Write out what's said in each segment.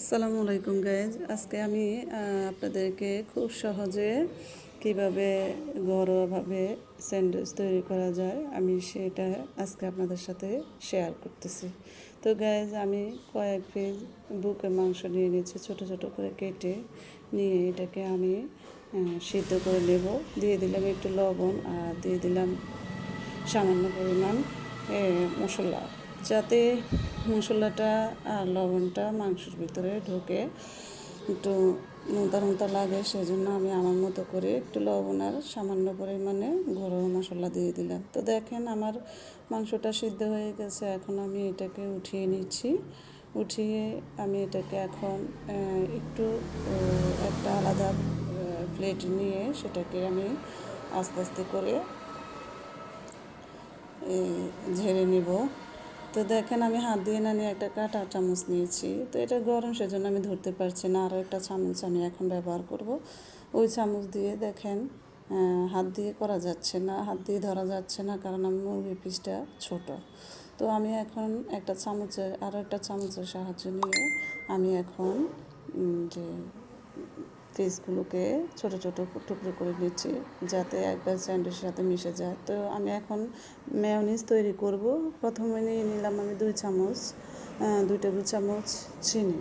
আসসালামু আলাইকুম গাইজ আজকে আমি আপনাদেরকে খুব সহজে কীভাবে ঘরোয়াভাবে স্যান্ডউইচ তৈরি করা যায়, আমি সেটা আজকে আপনাদের সাথে শেয়ার করতেছি। তো গাইজ আমি কয়েক পিস বুকের মাংস নিয়ে নিয়েছি, ছোট ছোট করে কেটে নিয়ে এটাকে আমি সিদ্ধ করে নেব। দিয়ে দিলাম একটু লবণ আর দিয়ে দিলাম সামান্য পরিমাণ মশলা। যাতে মশলাটা আর লবণটা মাংসের ভিতরে ঢোকে, একটু নোনতা নোনতা লাগে, সেজন্য আমি আমার মতো করে একটু লবণ আর সামান্য পরিমাণে ঘরোয়া মশলা দিয়ে দিলাম। তো দেখেন আমার মাংসটা সিদ্ধ হয়ে গেছে, এখন আমি এটাকে উঠিয়ে নিচ্ছি। উঠিয়ে আমি এটাকে এখন একটু একটা আলাদা প্লেট নিয়ে সেটাকে আমি আস্তে আস্তে করে ঝেড়ে নিব। তো দেখেন আমি হাত দিয়ে না নিয়ে একটা কাঁটা চামচ নিয়েছি। তো এটা গরম সেজন্য আমি ধরতে পারছি না আরও একটা চামচ আমি এখন ব্যবহার করব। ওই চামচ দিয়ে দেখেন হাত দিয়ে করা যাচ্ছে না, হাত দিয়ে ধরা যাচ্ছে না কারণ আমার মুরগির পিসটা ছোট। তো আমি এখন একটা চামচের আরও একটা চামচের সাহায্য নিয়ে আমি এখন যে পিসগুলোকে ছোট ছোট টুকরো করে নিচ্ছি যাতে একবার স্যান্ডউইচের সাথে মিশে যায়। তো আমি এখন মেয়নিজ তৈরি করব। প্রথমে নিয়ে নিলাম আমি দুই চামচ দুই টেবিল চামচ চিনি।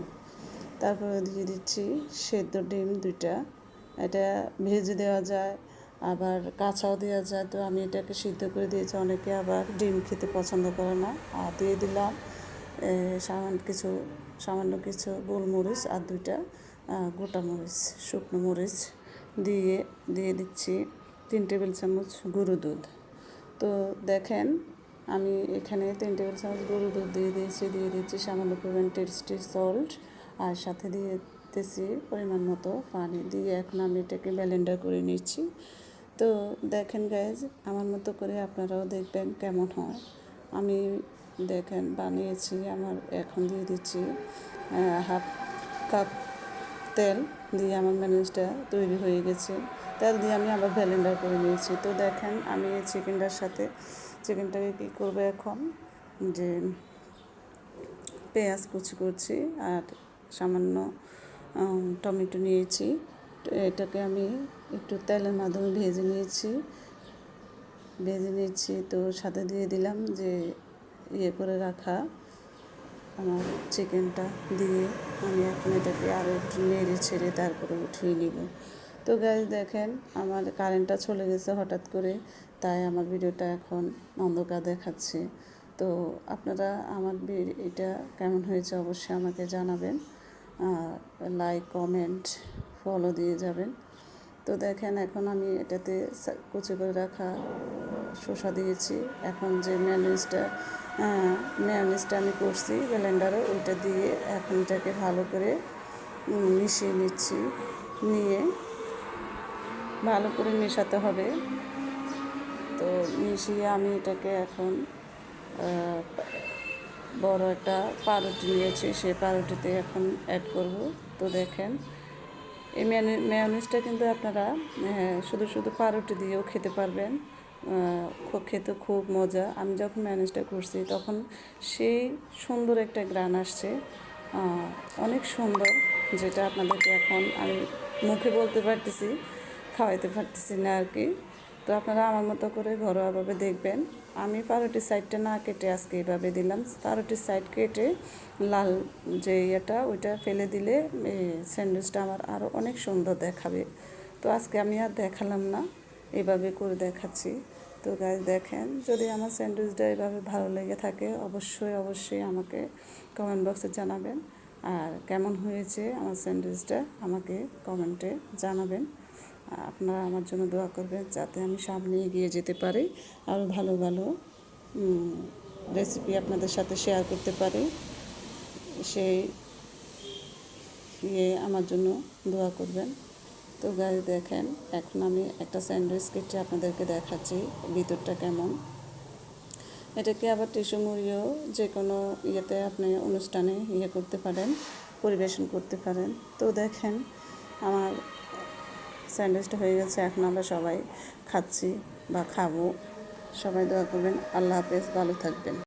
তারপরে দিয়ে দিচ্ছি সেদ্ধ ডিম দুইটা। এটা ভেজে দেওয়া যায়, আবার কাঁচাও দেওয়া যায়। তো আমি এটাকে সিদ্ধ করে দিয়েছি। অনেকে আবার ডিম খেতে পছন্দ করে না। আর দিয়ে দিলাম সামান্য কিছু সামান্য কিছু গোলমরিচ আর দুইটা। গোটা মরিচ, শুকনো মরিচ দিয়ে দিয়ে দিচ্ছি তিন টেবিল চামচ গরু দুধ। তো দেখেন, আমি এখানে তিন টেবিল চামচ গরু দুধ দিয়ে দিয়েছি, দিয়ে দিচ্ছি সামান্য পরিমাণ টেস্টি সল্ট আর সাথে দিয়ে দিতেছি পরিমাণ মতো পানি দিয়ে এখন আমি এটাকে ব্যালেন্ডার করে নিচ্ছি। তো দেখেন গাইজ আমার মতো করে আপনারাও দেখবেন কেমন হয়। আমি দেখেন বানিয়েছি, আমার এখন দিয়ে দিচ্ছি হাফ কাপ তেল দিয়ে আমার ম্যানেজটা তৈরি হয়ে গেছে। তেল দিয়ে আমি আবার ভ্যালেন্ডার করে নিয়েছি। তো দেখেন, আমি এই চিকেনটার সাথে চিকেনটাকে কী করব এখন? যে পেঁয়াজ কুচি করছি আর সামান্য টমেটো নিয়েছি। এটাকে আমি একটু তেলের মাধ্যমে ভেজে নিয়েছি। ভেজে নিয়েছি তো সাথে দিয়ে দিলাম যে ইয়ে করে রাখা আমার চিকেনটা দিয়ে আমি এখন এটাকে আরও একটু নেড়ে ছেড়ে তারপরে উঠিয়ে নিব। তো গাইজ দেখেন আমার কারেন্টটা চলে গেছে হঠাৎ করে, তাই আমার ভিডিওটা এখন অন্ধকার দেখাচ্ছে। তো আপনারা আমার এটা কেমন হয়েছে অবশ্যই আমাকে জানাবেন। লাইক কমেন্ট ফলো দিয়ে যাবেন। তো দেখেন এখন আমি এটাতে কুচি করে রাখা শসা দিয়েছি। এখন যে ম্যানেজটা ম্যানেজটা আমি করছি ব্লেন্ডারে ওইটা দিয়ে এখন এটাকে ভালো করে মিশিয়ে নিচ্ছি। নিয়ে ভালো করে মেশাতে হবে। তো মিশিয়ে আমি এটাকে এখন বড় একটা পাউরুটি নিয়েছি, সেই পাউরুটিতে এখন অ্যাড করব। তো দেখেন এই মেয়নিজটা কিন্তু আপনারা হ্যাঁ, শুধু শুধু পাউরুটি দিয়েও খেতে পারবেন। খুব খেতে খুব মজা। আমি যখন ম্যানেজটা করছি তখন সেই সুন্দর একটা গ্রান আসছে। অনেক সুন্দর যেটা আপনাদেরকে এখন আমি মুখে বলতে পারতেছি খাওয়াইতে পারতেছি না আর কি। তো আপনারা আমার মতো করে ঘরোয়াভাবে দেখবেন। আমি পাউরুটির সাইডটা না কেটে আজকে এইভাবে দিলাম। পাউরুটির সাইড কেটে লাল যে ইয়েটা, ওইটা ফেলে দিলে স্যান্ডউইচটা আমার আরও অনেক সুন্দর দেখাবে। তো আজকে আমি আর দেখালাম না, এভাবে করে দেখাচ্ছি। তো গাছ দেখেন, যদি আমার স্যান্ডউইচটা এভাবে ভালো লেগে থাকে, অবশ্যই অবশ্যই আমাকে কমেন্ট বক্সে জানাবেন। আর কেমন হয়েছে আমার স্যান্ডউইচটা, আমাকে কমেন্টে জানাবেন। আপনারা আমার জন্য দোয়া করবেন যাতে আমি সামনে এগিয়ে যেতে পারি, আরও ভালো ভালো রেসিপি আপনাদের সাথে শেয়ার করতে পারি। সেই ইয়ে আমার জন্য দোয়া করবেন। তো গাই দেখেন, এখন আমি একটা স্যান্ডউইচ কেটে আপনাদেরকে দেখাচ্ছি, ভিতরটা কেমন। এটাকে আবার টিস্যু মুড়িয়েও যে কোনো ইয়েতে আপনি অনুষ্ঠানে ইয়ে করতে পারেন, পরিবেশন করতে পারেন। তো দেখেন, আমার স্যান্ডউইচটা হয়ে গেছে, এখন আমরা সবাই খাচ্ছি বা খাব। সবাই দোয়া করবেন। আল্লাহ হাফেজ, ভালো থাকবেন।